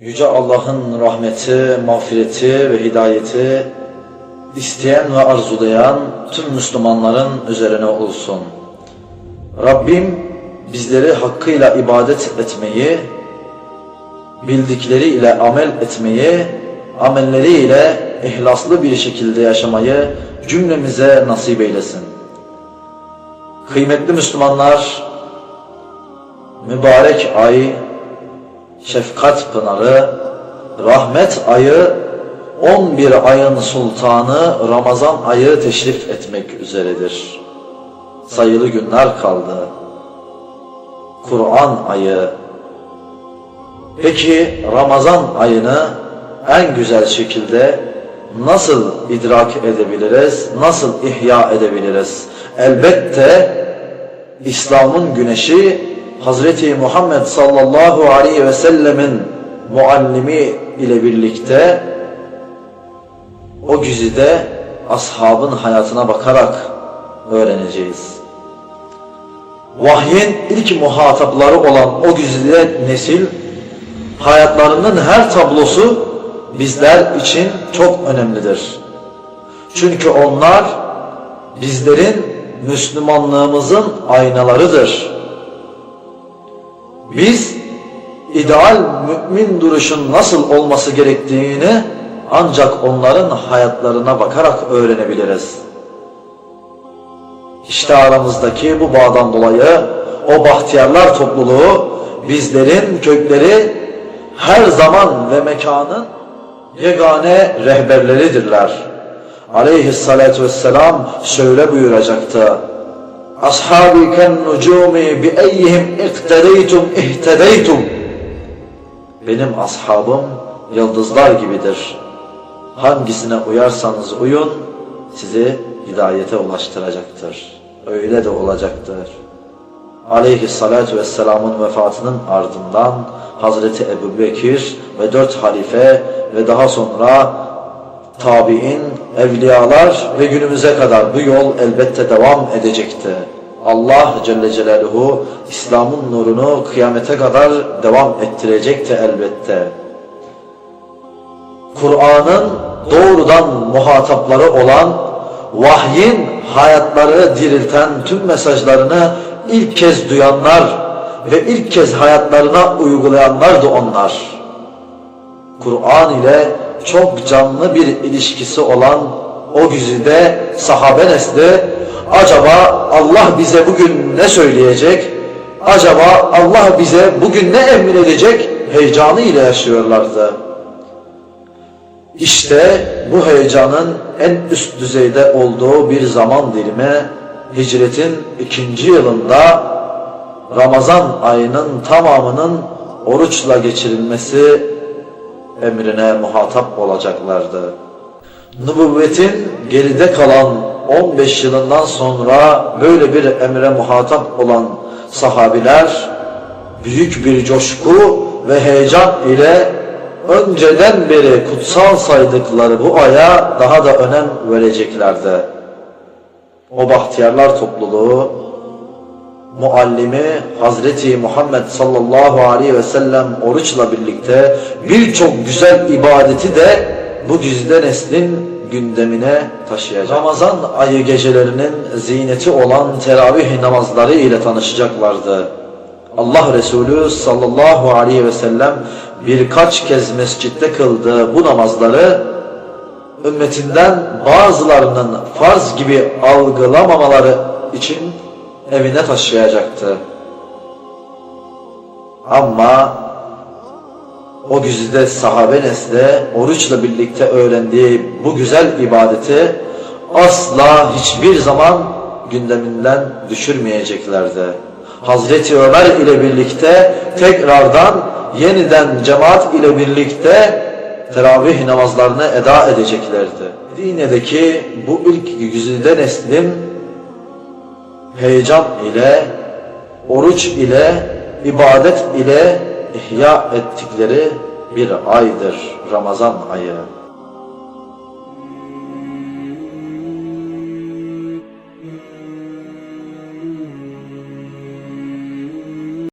Yüce Allah'ın rahmeti, mağfireti ve hidayeti isteyen ve arzulayan tüm Müslümanların üzerine olsun. Rabbim bizleri hakkıyla ibadet etmeyi, bildikleriyle amel etmeyi, amelleriyle ihlaslı bir şekilde yaşamayı cümlemize nasip eylesin. Kıymetli Müslümanlar, mübarek ay, şefkat pınarı, rahmet ayı, 11 ayın sultanı Ramazan ayı teşrif etmek üzeredir. Sayılı günler kaldı. Kur'an ayı. Peki Ramazan ayını en güzel şekilde nasıl idrak edebiliriz, nasıl ihya edebiliriz? Elbette İslam'ın güneşi Hazreti Muhammed sallallahu aleyhi ve sellemin muallimi ile birlikte o güzide ashabın hayatına bakarak öğreneceğiz. Vahyin ilk muhatapları olan o güzide nesil hayatlarının her tablosu bizler için çok önemlidir. Çünkü onlar bizlerin Müslümanlığımızın aynalarıdır. Biz ideal mümin duruşun nasıl olması gerektiğini ancak onların hayatlarına bakarak öğrenebiliriz. İşte aramızdaki bu bağdan dolayı o bahtiyarlar topluluğu bizlerin kökleri her zaman ve mekanın yegane rehberleridirler. Aleyhissalatu vesselam şöyle buyuracaktı. Nucumi bi eyyihim iktedeytum ihtedeytum. Benim ashabım yıldızlar gibidir. Hangisine uyarsanız uyun sizi hidayete ulaştıracaktır. Öyle de olacaktır. Aleyhissalatu vesselamın vefatının ardından Hazreti Ebu Bekir ve dört halife ve daha sonra tabi'in, evliyalar ve günümüze kadar bu yol elbette devam edecekti. Allah Celle Celaluhu İslam'ın nurunu kıyamete kadar devam ettirecekti elbette. Kur'an'ın doğrudan muhatapları olan vahyin hayatları dirilten tüm mesajlarını ilk kez duyanlar ve ilk kez hayatlarına uygulayanlardı onlar. Kur'an ile çok canlı bir ilişkisi olan o güzide sahabe nesli acaba Allah bize bugün ne söyleyecek? Acaba Allah bize bugün ne emredecek? Heyecanı ile yaşıyorlardı. İşte bu heyecanın en üst düzeyde olduğu bir zaman dilimi hicretin ikinci yılında Ramazan ayının tamamının oruçla geçirilmesi emrine muhatap olacaklardı. Nübüvvetin geride kalan 15 yılından sonra böyle bir emre muhatap olan sahabiler büyük bir coşku ve heyecan ile önceden beri kutsal saydıkları bu aya daha da önem vereceklerdi. O bahtiyarlar topluluğu muallimi Hazreti Muhammed sallallahu aleyhi ve sellem oruçla birlikte birçok güzel ibadeti de bu güzide neslin gündemine taşıyacak. Ramazan ayı gecelerinin ziyneti olan teravih namazları ile tanışacaklardı. Allah Resulü sallallahu aleyhi ve sellem birkaç kez mescitte kıldığı bu namazları ümmetinden bazılarının farz gibi algılamamaları için evine taşıyacaktı. Ama o güzide sahabe nesli oruçla birlikte öğrendiği bu güzel ibadeti asla hiçbir zaman gündeminden düşürmeyeceklerdi. Hazreti Ömer ile birlikte tekrardan yeniden cemaat ile birlikte teravih namazlarını eda edeceklerdi. Medine'deki bu ilk güzide neslin heyecan ile, oruç ile, ibadet ile ihya ettikleri bir aydır Ramazan ayı.